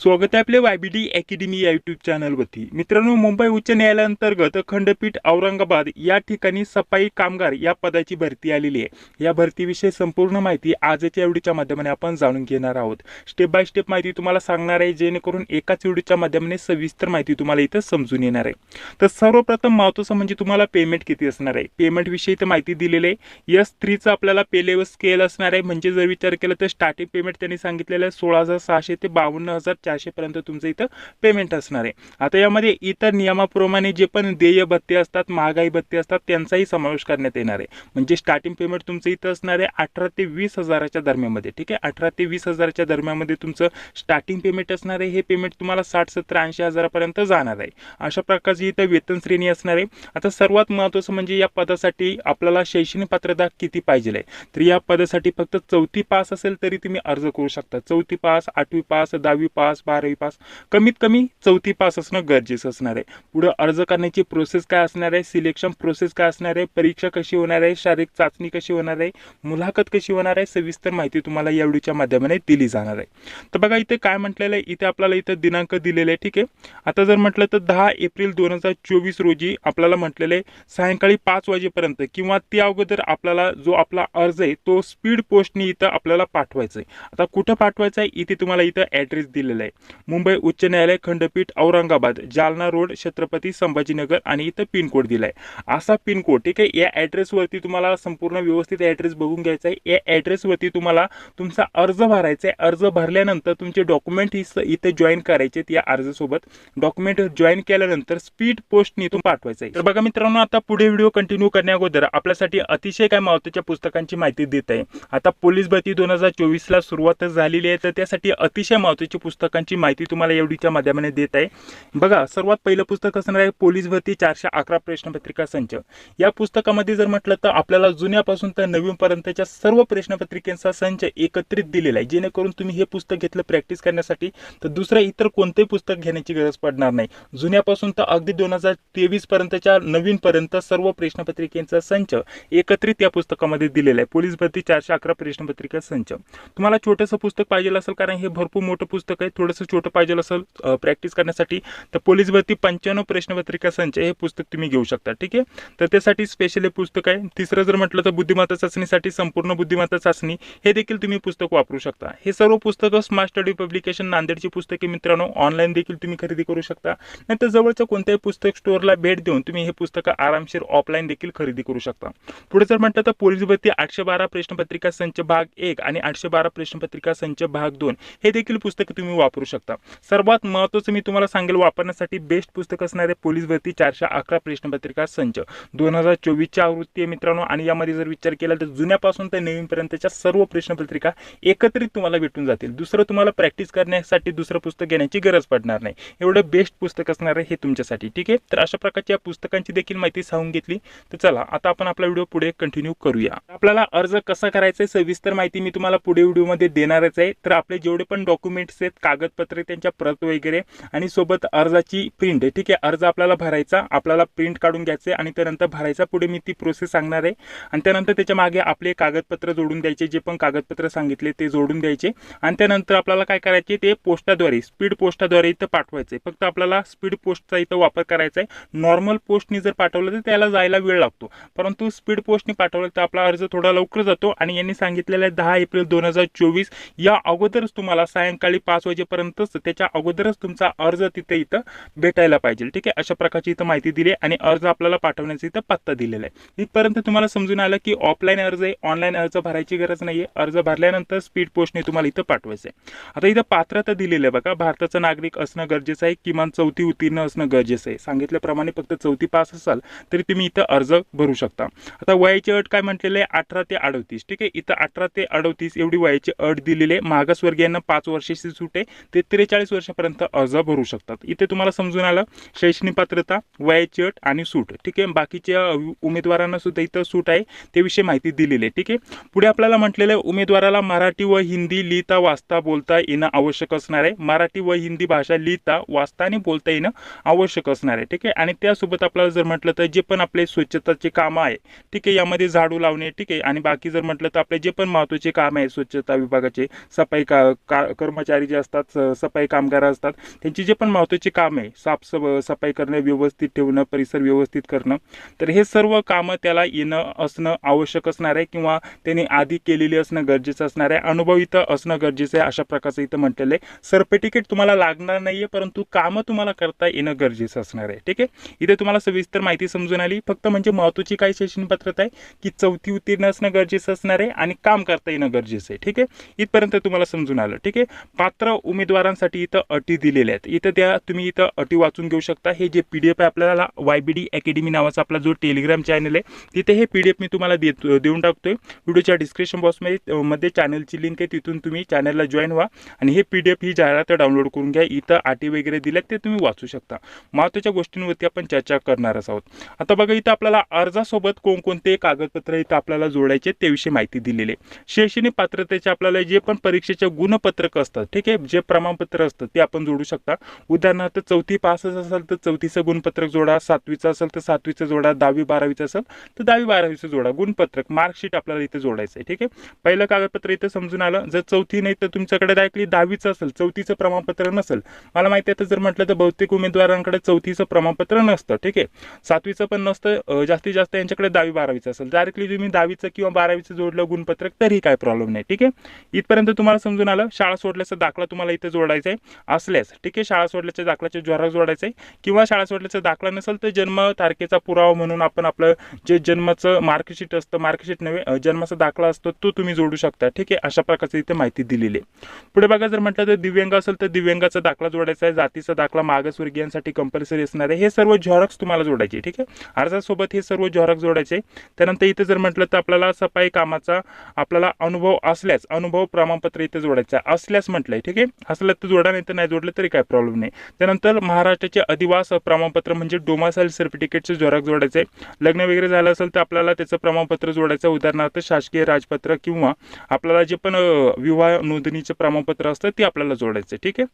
स्वागत आहे आपल्या वायबीडी अकॅडमी या युट्यूब चॅनलवरती मित्रांनो मुंबई उच्च न्यायालयाअंतर्गत खंडपीठ औरंगाबाद या ठिकाणी सफाई कामगार या पदाची भरती आलेली आहे. या भरतीविषयी संपूर्ण माहिती आजच्या व्हिडिओच्या माध्यमाने आपण जाणून घेणार आहोत. स्टेप बाय स्टेप माहिती तुम्हाला सांगणार आहे जेणेकरून एकाच व्हिडिओच्या माध्यमाने सविस्तर माहिती तुम्हाला इथं समजून येणार आहे. तर सर्वप्रथम महत्त्वाचं म्हणजे तुम्हाला पेमेंट किती असणार आहे? पेमेंटविषयी तर माहिती दिलेली आहे. यस थ्रीचं आपल्याला पे लेवल स्केल असणार आहे. म्हणजे जर विचार केला तर स्टार्टिंग पेमेंट त्यांनी सांगितलेलं आहे सोळा हजार सहाशे ते बावन्न हजार चारशेपर्यंत तुमचं इथं पेमेंट असणार आहे. आता यामध्ये इतर नियमाप्रमाणे जे पण देय भत्ते असतात महागाई भत्ते असतात त्यांचाही समावेश करण्यात येणार आहे. म्हणजे स्टार्टिंग पेमेंट तुमचं इथं असणार आहे अठरा ते वीस हजाराच्या दरम्यानमध्ये ठीक आहे? अठरा ते वीस हजाराच्या दरम्यानमध्ये तुमचं स्टार्टिंग पेमेंट असणार आहे. हे पेमेंट तुम्हाला साठ सत्तर ऐंशी हजारापर्यंत जाणार आहे. अशा प्रकारची इथं वेतन श्रेणी असणार आहे. आता सर्वात महत्त्वाचं म्हणजे या पदासाठी आपल्याला शैक्षणिक पात्रता किती पाहिजे आहे? तर या पदासाठी फक्त चौथी पास असेल तरी तुम्ही अर्ज करू शकता. चौथी पास आठवी पास दहावी पास बारावी पास कमीत कमी चौथी पास असणं गरजेचं असणार आहे. पुढं अर्ज करण्याची प्रोसेस काय असणार आहे? सिलेक्शन प्रोसेस काय असणार आहे? परीक्षा कशी होणार आहे? शारीरिक चाचणी कशी होणार आहे? मुलाखत कशी होणार आहे? सविस्तर माहिती तुम्हाला या व्हिडिओच्या माध्यमाने दिली जाणार आहे. तर बघा इथे काय म्हटलेलं आहे? इथे आपल्याला इथं दिनांक दिलेला आहे ठीक आहे? आता जर म्हटलं तर दहा एप्रिल दोन हजार चोवीस रोजी आपल्याला म्हटलेलं आहे सायंकाळी पाच वाजेपर्यंत किंवा त्या अगोदर आपल्याला जो आपला अर्ज आहे तो स्पीड पोस्टनी इथं आपल्याला पाठवायचा आहे. आता कुठं पाठवायचा आहे? इथे तुम्हाला इथं ॲड्रेस दिलेला आहे. मुंबई उच्च न्यायालय खंडपीठ औरंगाबाद जालना रोड छत्रपती संभाजीनगर आणि इथं पिनकोड दिलाय. असा पिनकोड ठीक आहे? या ॲड्रेसवरती तुम्हाला संपूर्ण व्यवस्थित ॲड्रेस बघून घ्यायचा आहे या ॲड्रेसवरती तुम्हाला तुमचा अर्ज भरायचा आहे अर्ज भरल्यानंतर तुमचे डॉक्युमेंट ही इथे जॉईन करायचे या अर्जासोबत. डॉक्युमेंट जॉईन केल्यानंतर स्पीड पोस्टने तुम्ही पाठवायचं आहे तर बघा मित्रांनो आता पुढे व्हिडिओ कंटिन्यू करण्या अगोदर आपल्यासाठी अतिशय काय महत्त्वाच्या पुस्तकांची माहिती देत आहे. आता पोलीस भरती दोन हजार चोवीसला सुरुवातच झालेली आहे. तर त्यासाठी अतिशय महत्त्वाची पुस्तकांची माहिती तुम्हाला एवढीच्या माध्यमाने देत आहे. बघा सर्वात पहिलं पुस्तक असणार आहे पोलीस भरती चारशे अकरा प्रश्नपत्रिका संच. या पुस्तकामध्ये जर म्हटलं तर आपल्याला जुन्यापासून तर नवीनपर्यंतच्या सर्व प्रश्नपत्रिकेचा संच एकत्रित दिलेला आहे. जेणेकरून तुम्ही हे पुस्तक घेतलं प्रॅक्टिस करण्यासाठी तर दुसरं इतर कोणतेही पुस्तक घेण्याची गरज पडणार नाही. जुन्यापासून तर अगदी दोन हजार तेवीस पर्यंतच्या नवीनपर्यंत सर्व प्रश्नपत्रिकेचा संच एकत्रित या पुस्तकामध्ये दिलेला आहे. पोलीस भरती चारशे अकरा प्रश्नपत्रिका संच. तुम्हाला छोटंसं पुस्तक पाहिजे असेल कारण हे भरपूर मोठं पुस्तक आहे. थोडंसं छोटं पाहिजे असेल प्रॅक्टिस करण्यासाठी तर पोलीस भरती पंच्याण्णव प्रश्नपत्रिका संच हे पुस्तक तुम्ही घेऊ शकता ठीक आहे? तर त्यासाठी स्पेशल हे पुस्तक आहे. तिसरं जर म्हटलं तर बुद्धिमत्ता चाचणीसाठी संपूर्ण बुद्धिमत्ता चाचणी हे देखील तुम्ही पुस्तक वापरू शकता. हे सर्व पुस्तकं स्मार्ट स्टडी पब्लिकेशन नांदेडची पुस्तके मित्रांनो. ऑनलाईन देखील तुम्ही खरेदी करू शकता. नाहीतर जवळच्या कोणत्याही पुस्तक स्टोअरला भेट देऊन तुम्ही हे पुस्तकं आरामशीर ऑफलाईन देखील खरेदी करू शकता. पुढे जर म्हटलं तर पोलीस भरती आठशे बारा प्रश्नपत्रिका संच भाग एक आणि आठशे बारा प्रश्नपत्रिका संच भाग दोन हे देखील पुस्तक तुम्ही वापरू करू शकता. सर्वात महत्त्वाचं मी तुम्हाला सांगेल वापरण्यासाठी बेस्ट पुस्तक असणारे पोलीस भरती चारशे अकरा प्रश्नपत्रिका संच. दोन हजार चोवीसच्या आवृत्ती आहे मित्रांनो आणि यामध्ये जर विचार केला तर जुन्यापासून ते नवीनपर्यंतच्या सर्व प्रश्नपत्रिका एकत्रित तुम्हाला भेटून जातील. दुसरं तुम्हाला प्रॅक्टिस करण्यासाठी दुसरं पुस्तक घेण्याची गरज पडणार नाही. एवढं बेस्ट पुस्तक असणार आहे हे तुमच्यासाठी ठीक आहे? तर अशा प्रकारच्या पुस्तकांची देखील माहिती सांगून घेतली. तर चला आता आपण आपला व्हिडिओ पुढे कंटिन्यू करूया. आपल्याला अर्ज कसा करायचा आहे सविस्तर माहिती मी तुम्हाला पुढे व्हिडिओमध्ये देणारच आहे. तर आपले जेवढे पण डॉक्युमेंट्स आहेत कागद कागदपत्रे त्यांच्या प्रत वगैरे आणि सोबत अर्जाची प्रिंट आहे ठीक आहे अर्ज आपल्याला भरायचा आपल्याला प्रिंट काढून घ्यायचे आणि त्यानंतर भरायचा. पुढे मी ती प्रोसेस सांगणार आहे. आणि त्यानंतर त्याच्यामागे आपले कागदपत्र जोडून द्यायचे जे पण कागदपत्र सांगितले ते जोडून द्यायचे. आणि त्यानंतर आपल्याला काय करायचे ते पोस्टाद्वारे स्पीड पोस्टाद्वारे इथं पाठवायचे. फक्त आपल्याला स्पीड पोस्टचा इथं वापर करायचा आहे. नॉर्मल पोस्टनी जर पाठवलं तर त्याला जायला वेळ लागतो. परंतु स्पीड पोस्टने पाठवलं तर आपला अर्ज थोडा लवकर जातो. आणि यांनी सांगितलेलं आहे दहा एप्रिल दोन हजार चोवीस. या अगोदरच तुम्हाला सायंकाळी पाच वाजे वाजेपर्यंतच त्याच्या अगोदरच तुमचा अर्ज तिथे इथं भेटायला पाहिजे. ठीक आहे? अशा प्रकारची इथं माहिती दिली आहे आणि अर्ज आपल्याला पाठवण्याचा इथं पत्ता दिलेला आहे. इथपर्यंत तुम्हाला समजून आलं की ऑफलाईन अर्ज आहे ऑनलाईन अर्ज भरायची गरज नाही आहे अर्ज भरल्यानंतर स्पीड पोस्टने तुम्हाला इथं पाठवायचं आहे. आता इथं पात्रता दिलेलं आहे बघा. भारताचा नागरिक असणं गरजेचं आहे किमान चौथी उत्तीर्ण असणं गरजेचं आहे. सांगितल्याप्रमाणे फक्त चौथी पास असाल तरी तुम्ही इथं अर्ज भरू शकता. आता वयाची अट काय म्हटलेलं आहे? अठरा ते अडतीस. ठीक आहे? इथं अठरा ते अडतीस एवढी वयाची अट दिलेली आहे. मागासवर्गीयांना पाच वर्षाची सूट आहे. ते त्रेचाळीस वर्षापर्यंत अर्ज भरू शकतात. इथे तुम्हाला समजून आलं शैक्षणिक पात्रता वयाची अट आणि सूट. ठीक आहे? बाकीच्या उमेदवारांना सुद्धा इथं सूट आहे. त्याविषयी माहिती दिलेली आहे. ठीक आहे? पुढे आपल्याला म्हटलेलं आहे उमेदवाराला मराठी व हिंदी लिहिता वाचता बोलता येणं आवश्यक असणार आहे. मराठी व हिंदी भाषा लिहिता वाचता आणि बोलता येणं आवश्यक असणार आहे. ठीक आहे? आणि त्यासोबत आपल्याला जर म्हटलं तर जे पण आपले स्वच्छताचे कामं आहे ठीक आहे? यामध्ये झाडू लावणे ठीक आहे? आणि बाकी जर म्हटलं तर आपले जे पण महत्त्वाचे काम आहे स्वच्छता विभागाचे सफाई का, का कर्मचारी जे असतात असतात स- सफाई कामगार असतात. त्यांची जे पण महत्त्वाची काम आहे साफ स- सफाई करणं व्यवस्थित ठेवणं परिसर व्यवस्थित करणं तर हे सर्व कामं त्याला येणं असणं आवश्यक असणार आहे किंवा त्यांनी आधी केलेली असणं गरजेचं असणार आहे. अनुभव इथं असणं गरजेचं आहे अशा प्रकारचं इथं म्हटलेलं आहे. सर्टिफिकेट तुम्हाला लागणार नाही आहे परंतु कामं तुम्हाला करता येणं गरजेचं असणार आहे. ठीक आहे? इथे तुम्हाला सविस्तर माहिती समजून आली. फक्त म्हणजे महत्त्वाची काय शैक्षणिक पात्रता आहे की चौथी उत्तीर्ण असणं गरजेचं असणार आहे आणि काम करता येणं गरजेचं आहे. ठीक आहे? इथपर्यंत तुम्हाला समजून आलं. ठीक आहे? पात्र उमेदवारांसाठी इथं अटी दिलेल्या आहेत. इथं त्या तुम्ही इथं अटी वाचून घेऊ शकता. हे जे पी डी एफ आहे आपल्याला वाय बी डी अकॅडमी नावाचा आपला जो टेलिग्राम चॅनल आहे तिथे हे पी डी एफ मी तुम्हाला देत देऊन टाकतोय. व्हिडिओच्या डिस्क्रिप्शन बॉक्समध्ये मध्ये चॅनलची लिंक आहे तिथून तुम्ही चॅनलला जॉईन व्हा आणि हे पी डी एफ ही जाहिरात डाउनलोड करून घ्या. इथं अटी वगैरे दिल्यात ते तुम्ही वाचू शकता. महत्त्वाच्या गोष्टींवरती आपण चर्चा करणारच आहोत. आता बघा इथं आपल्याला अर्जासोबत कोणकोणते कागदपत्र इथं आपल्याला जोडायचे त्याविषयी माहिती दिलेली आहे. शैक्षणिक पात्रतेचे आपल्याला जे पण परीक्षेचे गुणपत्रक असतात ठीक आहे जे प्रमाणपत्र असतं ते आपण जोडू शकता. उदाहरणार्थ चौथी पासच असेल तर चौथीचं गुणपत्रक जोडा सातवीचं असेल तर सातवीचं जोडा दहावी बारावीचं असेल तर दहावी बारावीचं जोडा. गुणपत्रक मार्कशीट आपल्याला इथे जोडायचं आहे ठीक आहे? पहिलं कागदपत्र इथं समजून आलं. जर चौथी नाही तर तुमच्याकडे डायरेक्टली दहावीचं असेल चौथीचं प्रमाणपत्र नसेल. मला माहिती आहे तर जर म्हटलं तर बहुतेक उमेदवारांकडे चौथीचं प्रमाणपत्र नसतं ठीक आहे? सातवीचं पण नसतं जास्तीत जास्त यांच्याकडे दहावी बारावीचं असेल. डायरेक्टली तुम्ही दहावीचं किंवा बारावीचं जोडलं गुणपत्रक तरी काय प्रॉब्लेम नाही ठीक आहे? इथपर्यंत तुम्हाला समजून आलं. शाळा सोडल्याचा दाखला तुम्हाला इथं जोडायचं आहे असल्यास ठीक आहे शाळा सोडल्याच्या दाखल्याच्या ज्वारा जोडायचं आहे किंवा शाळा सोडल्याचा दाखला नसेल तर जन्म तारखेचा पुरावा म्हणून आपण आपलं जे जन्माचं मार्कशीट असतं मार्कशीट नव्हे जन्माचा दाखला असतो तो तुम्ही जोडू शकता. ठीक आहे अशा प्रकारची इथे माहिती दिलेली आहे. पुढे बघा जर म्हटलं तर दिव्यांग असेल तर दिव्यांगाचा दाखला जोडायचा आहे जातीचा दाखला मागासवर्गीयांसाठी कंपल्सरी असणार आहे. हे सर्व झॉरक्स तुम्हाला जोडायचे ठीक आहे. अर्जासोबत हे सर्व झॉरक्स जोडायचे त्यानंतर इथे जर म्हटलं तर आपल्याला सफाई कामाचा आपल्याला अनुभव असल्यास अनुभव प्रमाणपत्र इथे जोडायचं असल्यास असल्यास म्हटलंय ठीक आहे. असलं तर जोडा नाही तर नाही जोडलं तरी काय प्रॉब्लेम नाही. त्यानंतर महाराष्ट्राचे अधिवास प्रमाणपत्र म्हणजे डोमासाईल सर्टिफिकेटचे झॉरक्स जोडायचे लग्न वगैरे झालं असेल तर आपल्याला त्याचं प्रमाणपत्र जोडायचं. उदाहरणार्थ शासकीय राजपत्र किंवा आपल्याला जे पण विवाह नोंदणीचं प्रमाणपत्र असतं ते आपल्याला जोडायचं आहे, ठीक आहे?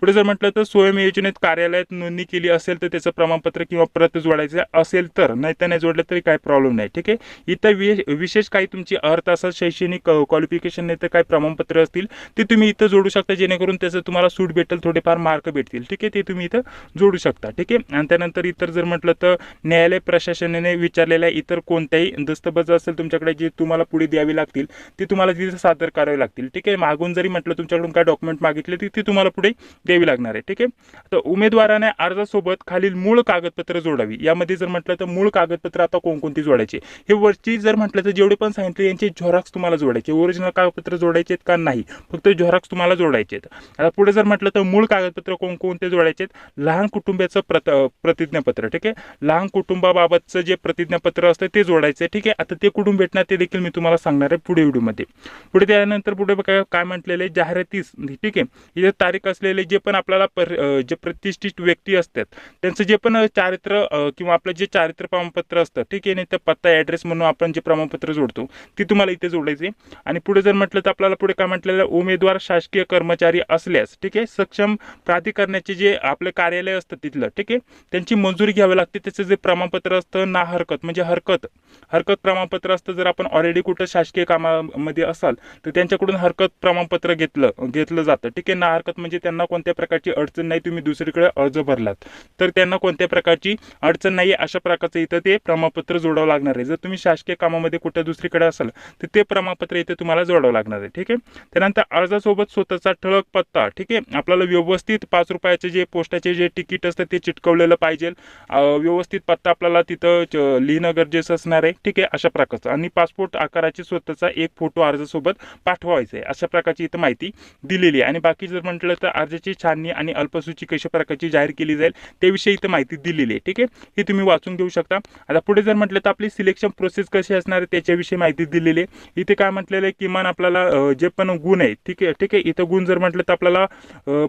पुढे जर म्हटलं तर स्वयं योजनेत कार्यालयात नोंदणी केली असेल तर त्याचं प्रमाणपत्र किंवा प्रत जोडायचं असेल तर नाही तर नाही जोडलं तरी काय प्रॉब्लेम नाही. ठीक आहे? इथं विशेष काही तुमची अर्थ असेल शैक्षणिक क्वालिफिकेशन नाही तर काही प्रमाणपत्र असतील ते तुम्ही इथं जोडू शकता जेणेकरून त्याचं तुम्हाला सूट भेटेल थोडेफार मार्क भेटतील. ठीक आहे ते तुम्ही इथं जोडू शकता. ठीक आहे? आणि त्यानंतर इतर जर म्हटलं तर न्यायालय प्रशासनाने विचारलेल्या इतर कोणत्याही दस्तबज असेल तुमच्याकडे जे तुम्हाला पुढे द्यावी लागतील ते तुम्हाला तिथे सादर करावे लागतील. ठीक आहे? मागून जरी म्हटलं तुमच्याकडून काय डॉक्युमेंट मागितले तर ते तुम्हाला पुढे द्यावी लागणार आहे. ठीक आहे? तर उमेदवाराने अर्जासोबत खालील मूळ कागदपत्र जोडावी. यामध्ये जर म्हटलं तर मूळ कागदपत्र आता कोणकोणती जोडायची? हे वरची जर म्हटलं तर जेवढे पण सांगितले यांचे झॉरक्स तुम्हाला जोडायचे. ओरिजिनल कागदपत्र जोडायचे आहेत का नाही? फक्त झॉरक्स तुम्हाला जोडायचे आहेत आता पुढे जर म्हटलं तर मूळ कागदपत्र कोणकोणते जोडायचे आहेत लहान कुटुंबाचं प्रत प्रतिज्ञापत्र ठीक आहे? लहान कुटुंबाबाबतचं जे प्रतिज्ञापत्र असतं ते जोडायचं आहे ठीक आहे? आता ते कुठून भेटणार ते देखील मी तुम्हाला सांगणार आहे पुढे व्हिडिओमध्ये. पुढे त्यानंतर पुढे काय काय म्हटलेले जाहिरातीस ठीक आहे? इथे तारीख असलेले जे पण आपल्याला पर जे प्रतिष्ठित व्यक्ती असतात त्यांचं जे पण चारित्र चारित्र्य किंवा आपलं जे चारित्र प्रमाणपत्र असतं ठीक आहे? नाही तर पत्ता ॲड्रेस म्हणून आपण जे प्रमाणपत्र जोडतो ते तुम्हाला इथे जोडायचे आणि पुढे जर म्हटलं तर आपल्याला पुढे काय म्हटलेलं उमेदवार शासकीय कर्मचारी असल्यास ठीक आहे सक्षम प्राधिकरणाचे जे आपलं कार्यालय असतं तिथलं ठीक आहे त्यांची मंजुरी घ्यावी लागते. त्याचं जे प्रमाणपत्र असतं ना हरकत म्हणजे हरकत हरकत प्रमाणपत्र असतं. जर आपण ऑलरेडी कुठं शासकीय कामामध्ये असाल तर त्यांच्याकडून हरकत प्रमाणपत्र घेतलं घेतलं जातं. ठीक आहे ना हरकत म्हणजे त्यांना कोणत्या प्रकारची अडचण नाही तुम्ही दुसरीकडे अर्ज भरलात. तर त्यांना कोणत्या प्रकारची अडचण नाही अशा प्रकारचं इथं ते प्रमाणपत्र जोडावं लागणार आहे. जर तुम्ही शासकीय कामामध्ये कुठं दुसरीकडे असाल तर ते प्रमाणपत्र इथे तुम्हाला जोडावं लागणार आहे. ठीक आहे त्यानंतर अर्जासोबत स्वतःचा ठळक पत्ता ठीक आहे? आपल्याला व्यवस्थित पाच रुपयाचे जे पोस्टाचे जे तिकीट असतं ते चिटकवलेलं पाहिजे. व्यवस्थित पत्ता आपल्याला तिथं च- लिहिणं गरजेचं असणार आहे ठीक आहे? अशा प्रकारचं. आणि पासपोर्ट आकाराची स्वतःचा एक फोटो अर्जासोबत पाठवायचा आहे अशा प्रकारची इथं माहिती दिलेली आहे. आणि बाकी जर म्हटलं तर अर्जाची छाननी आणि अल्पसूची कशा प्रकारची जाहीर केली जाईल त्याविषयी इथं माहिती दिलेली आहे ठीक आहे? ही तुम्ही वाचून घेऊ शकता. आता पुढे जर म्हटलं तर आपली सिलेक्शन प्रोसेस कशी असणार आहे त्याच्याविषयी माहिती दिलेली आहे. इथे काय म्हटलेलं आहे किमान आपल्याला जे पण गुण आहे ठीक आहे? ठीक आहे? इथं गुण जर म्हटलं तर आपल्याला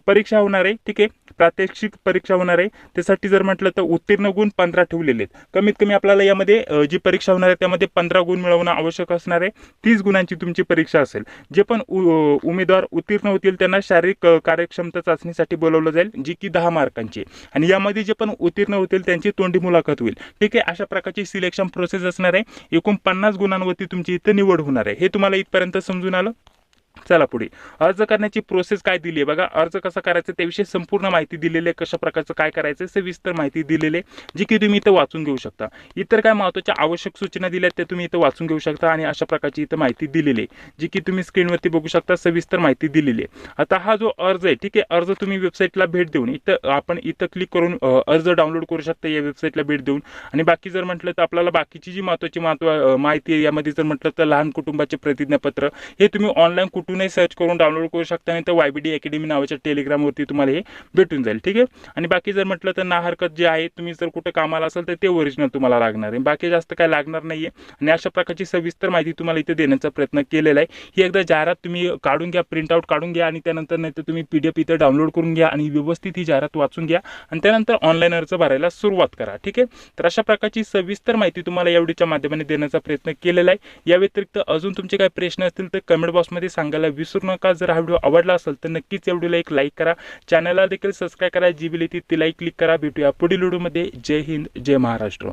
परीक्षा होणार आहे. ठीक आहे? प्रात्यक्षिक परीक्षा होणार आहे. त्यासाठी जर म्हटलं तर उत्तीर्ण गुण पंधरा ठेवलेले आहेत. कमीत कमी आपल्याला यामध्ये जी परीक्षा होणार आहे त्यामध्ये पंधरा गुण मिळवणं आवश्यक असणार आहे. तीस गुणांची तुमची परीक्षा असेल. जे पण उ- उमेदवार उत्तीर्ण होतील त्यांना शारीरिक कार्यक्षमता चाचणीसाठी बोलवलं जाईल जी की दहा मार्कांची आणि यामध्ये जे पण उत्तीर्ण होतील त्यांची तोंडी मुलाखत होईल. ठीक आहे? अशा प्रकारची सिलेक्शन प्रोसेस असणार आहे. एकूण पन्नास गुणांवरती तुमची इथं निवड होणार आहे. हे तुम्हाला इथपर्यंत समजून आलं? चला पुढे. अर्ज करण्याची प्रोसेस काय दिली आहे? बघा अर्ज कसा करायचा त्याविषयी संपूर्ण माहिती दिलेली आहे कशा प्रकारचं काय करायचं सविस्तर माहिती दिलेली आहे जी की तुम्ही इथं वाचून घेऊ शकता. इतर काय महत्त्वाच्या आवश्यक सूचना दिल्या आहेत त्या तुम्ही इथं वाचून घेऊ शकता आणि अशा प्रकारची इथं माहिती दिलेली आहे जी की तुम्ही स्क्रीनवरती बघू शकता सविस्तर माहिती दिलेली आहे. आता हा जो अर्ज आहे ठीक आहे अर्ज तुम्ही वेबसाईटला भेट देऊन इथं आपण इथं क्लिक करून अर्ज डाउनलोड करू शकता या वेबसाईटला भेट देऊन. आणि बाकी जर म्हटलं तर आपल्याला बाकीची जी महत्त्वाची महत्त्व माहिती आहे यामध्ये जर म्हटलं तर लहान कुटुंबाचे प्रतिज्ञापत्र हे तुम्ही ऑनलाईन कुठूनही सर्च करून डाउनलोड करू शकता आणि तर डी अकॅडमी नावाच्या टेलिग्रामवरती तुम्हाला हे भेटून जाईल ठीक आहे? आणि बाकी जर म्हटलं तर ना हरकत जे आहे तुम्ही जर कुठं कामाला असाल तर ते ओरिजिनल तुम्हाला लागणार आहे. बाकी जास्त काय लागणार नाही आहे आणि अशा प्रकारची सविस्तर माहिती तुम्हाला इथे देण्याचा प्रयत्न केलेला आहे. ही एकदा जाहिरात तुम्ही काढून घ्या प्रिंटआउट काढून घ्या आणि त्यानंतर नाही तर तुम्ही पी डी एफ इथं डाउनलोड करून घ्या आणि व्यवस्थित ही जाहिरात वाचून घ्या. आणि त्यानंतर ऑनलाईन अर्ज भरायला सुरुवात करा ठीक आहे? तर अशा प्रकारची सविस्तर माहिती तुम्हाला या व्हिडिओच्या माध्यमाने देण्याचा प्रयत्न केलेला आहे. या व्यतिरिक्त अजून तुमचे काही प्रश्न असतील तर कमेंट बॉक्समध्ये सांगायला विसरू नका. जर हा व्हिडिओ आवडला असेल तर नक्कीच या व्हिडिओला एक लाईक करा. चॅनलला देखील सबस्क्राईब करा. जी बिल ती तिलाही क्लिक करा. भेटूया पुढील व्हिडिओमध्ये जय हिंद जय महाराष्ट्र.